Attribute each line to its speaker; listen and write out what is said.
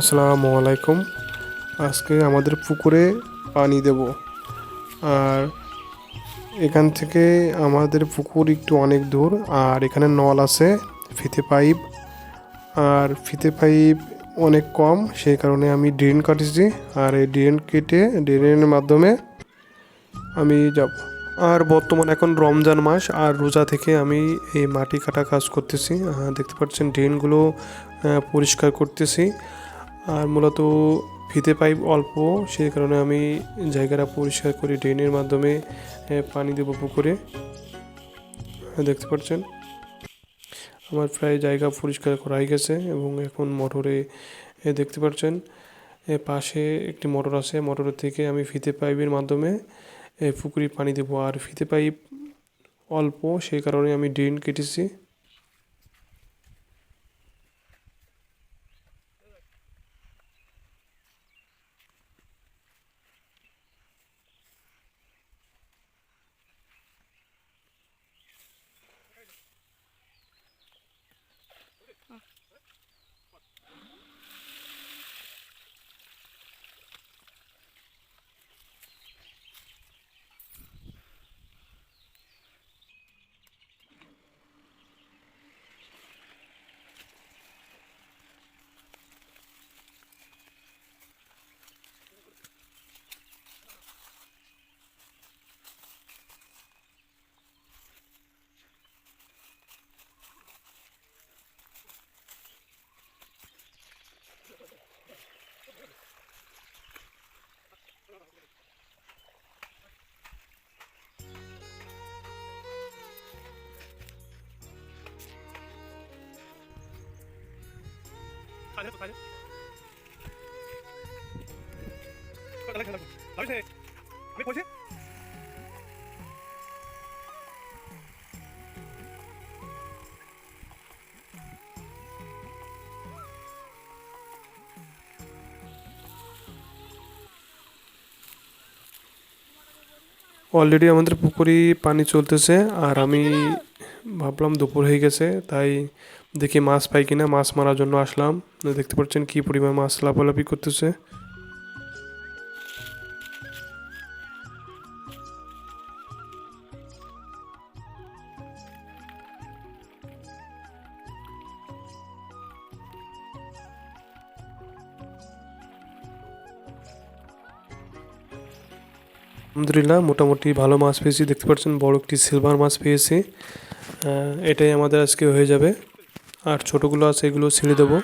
Speaker 1: আসসালামু আলাইকুম। আজকে আমাদের পুকুরে পানি দেব। আর এখান থেকে আমাদের পুকুর একটু অনেক দূর, আর এখানে নল আছে, ফিতে পাইপ। আর ফিতে পাইপ অনেক কম, সেই কারণে আমি ড্রেন কাটেছি আর এই ড্রেন কেটে, ড্রেনের মাধ্যমে আমি যাব। আর বর্তমান এখন রমজান মাস, আর রোজা থেকে আমি এই মাটি কাটা কাজ করতেছি। দেখতে পাচ্ছেন ড্রেনগুলো পরিষ্কার করতেছি। আর মূলত ফিতে পাইপ অল্প, সেই কারণে আমি জায়গাটা পরিষ্কার করি ড্রেনের মাধ্যমে পানি দেবো পুকুরে। দেখতে পাচ্ছেন? আমার প্রায় জায়গা পরিষ্কার করা হয়ে গেছে এবং এখন মোটরে দেখতে পাচ্ছেন? পাশে একটি মোটর আছে মোটরের থেকে আমি ফিতে পাইপের মাধ্যমে পুকুরে পানি দেবো। আর ফিতে পাইপ অল্প, সেই কারণে আমি ড্রেন কেটেছি। অলরেডি আমাদের পুকুরে পানি চলতেছে আর আমি ভাবলাম দুপুর হয়ে গেছে তাই দেখি মাছ পাই কিনা, মাছ মারার জন্য আসলাম। দেখতে পাচ্ছেন কি পরিমাণ মাছ লাফালাফি করতেছে। আলহামদুলিল্লাহ, মোটামুটি ভালো মাছ পেয়েছি। দেখতে পাচ্ছেন বড় একটি সিলভার মাছ পেয়েছি। এটাই আমাদের আজকে হয়ে যাবে। আর ছোটোগুলো আছে এগুলো ছেড়ে দেবো।